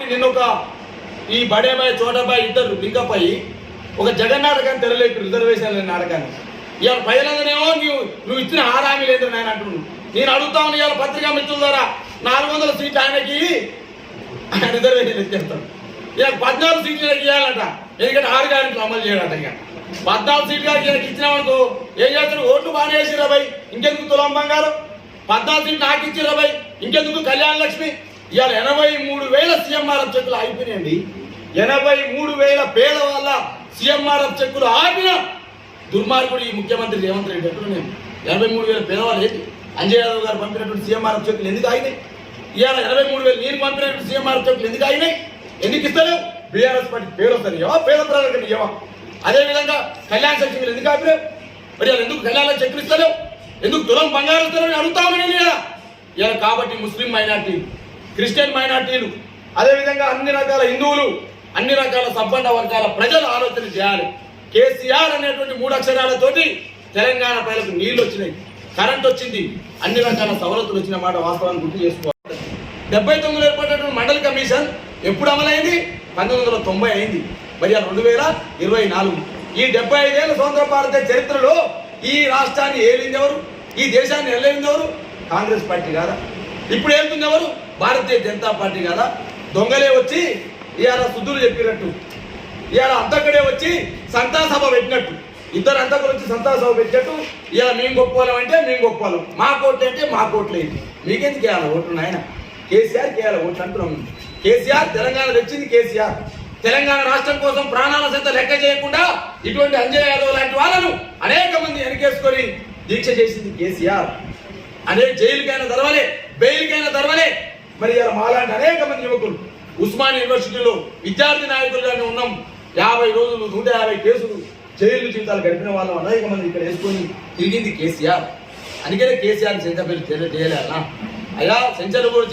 నిన్న ఒక ఈ బడేబాయ్ చోటబాయ్ ఇద్దరు లింకప్ ఒక జగన్నాటకాన్ని తెరలేపు రిజర్వేషన్ లేని నాటకాన్ని. ఇవాళ ప్రజలందరేమో నువ్వు నువ్వు ఇచ్చిన హామీ లేదు నేను అంటున్నాను నేను అడుగుతా ఉన్నా ఇవాళ పత్రికా మిత్రుల ద్వారా నాలుగు వందల సీట్లు ఆయనకి ఆయన రిజర్వేషన్ ఎత్తేస్తాడు ఇక పద్నాలుగు సీట్లు ఈయనకి ఇవ్వాలట. ఎందుకంటే ఆరు గారికి అమలు చేయడట ఇక. పద్నాలుగు సీట్లు గారికి ఈయనకి ఇచ్చినామనుకో ఏం చేస్తారు? ఓట్లు బాగానే వేసిరా భయ్ ఇంకెందుకు తులం బంగారం? పద్నాలుగు సీట్లు నాకు ఇచ్చిరా భయ్ ఇంకెందుకు కళ్యాణ లక్ష్మి ఇవాళ ఎనభై మూడు వేల సీఎంఆర్ఎఫ్ చెక్కులు అయిపోయినాయండి ఎనభై మూడు వేల పేద వల్ల సీఎంఆర్ఎఫ్ చెక్కులు ఆపిన దుర్మార్గుడు ఈ ముఖ్యమంత్రి రేవంత్ రెడ్డి ఎప్పుడు నేను. ఎనభై మూడు వేల పేదవాళ్ళు ఏంటి? అంజయ్ యాదవ్ గారు పంపినటువంటి సీఎంఆర్ఎఫ్ చెక్కులు ఎందుకు ఆగినాయి? ఇవాళ ఎనభై మూడు వేలు నేను పంపినటువంటి సీఎంఆర్ఎఫ్ చెక్కులు ఎందుకు ఆగినాయి? ఎందుకు ఇస్తలేవు? బీఆర్ఎస్ పార్టీ పేరు వస్తారు ఏవా పేద ప్రజలకు ఏవా అదే విధంగా కళ్యాణ సచివులు ఎందుకు ఆపినావు మరి ఎందుకు కళ్యాణ చెక్కులు ఇస్తలేవు? ఎందుకు దురం బంగారు ఇస్తారని అడుగుతామని నేను ఇలా కాబట్టి ముస్లిం మైనార్టీ క్రిస్టియన్ మైనార్టీలు అదేవిధంగా అన్ని రకాల హిందువులు అన్ని రకాల సంపన్న వర్గాల ప్రజలు ఆలోచన చేయాలి. కేసీఆర్ అనేటువంటి మూడు అక్షరాలతోటి తెలంగాణ ప్రజలకు నీళ్ళు వచ్చినాయి కరెంట్ వచ్చింది అన్ని రకాల సవలతులు వచ్చిన మాట వాస్తవాన్ని గుర్తు చేసుకోవాలి. డెబ్బై తొమ్మిదిలో ఏర్పడినటువంటి మండలి కమిషన్ ఎప్పుడు అమలైంది? పంతొమ్మిది వందల తొంభై అయింది. మరి రెండు వేల ఇరవై నాలుగు. ఈ డెబ్బై ఐదేళ్ళ స్వతంత్ర భారత చరిత్రలో ఈ రాష్ట్రాన్ని ఏలింది ఎవరు? ఈ దేశాన్ని వెళ్ళింది ఎవరు? కాంగ్రెస్ పార్టీ కాదా? ఇప్పుడు ఏలుతుంది ఎవరు? భారతీయ జనతా పార్టీ కదా? దొంగలే వచ్చి ఇవాళ శుద్ధులు చెప్పినట్టు. ఇవాళ అంతకుడే వచ్చి సంతా సభ పెట్టినట్టు. ఇద్దరు అంతకుడు వచ్చి సంతా సభ పెట్టినట్టు. ఇవాళ మేము గొప్పవాళ్ళం అంటే మేము గొప్పవాళ్ళం మా కోట్లు అంటే మా కోట్లు అయింది మీకెందుకు వేయాలి ఓట్లు నాయన? కేసీఆర్ కేయాలి ఓట్లు అంటున్నాం కేసీఆర్ తెలంగాణ తెచ్చింది కేసీఆర్. తెలంగాణ రాష్ట్రం కోసం ప్రాణాల సైతం లెక్క చేయకుండా ఇటువంటి అంజయ్ యాదవ్ లాంటి వాళ్ళను అనేక మంది వెనకేసుకొని దీక్ష చేసింది కేసీఆర్. అనే జైలుకైనా తెరవలే తెరవలే. మరి ఇలా మాలాంటి అనేక మంది యువకులు. ఉస్మాన్ యూనివర్సిటీలో విద్యార్థి నాయకులుగానే ఉన్నాం. యాభై రోజులు నూట యాభై కేసులు జైలు జీవితాలు గడిపిన వాళ్ళం అనేక మంది ఇక్కడ వేసుకొని తిరిగింది కేసీఆర్. అందుకనే కేసీఆర్ సెంచర్ పేరు చేయలేదా అయ్యా సెంచర్ కూడా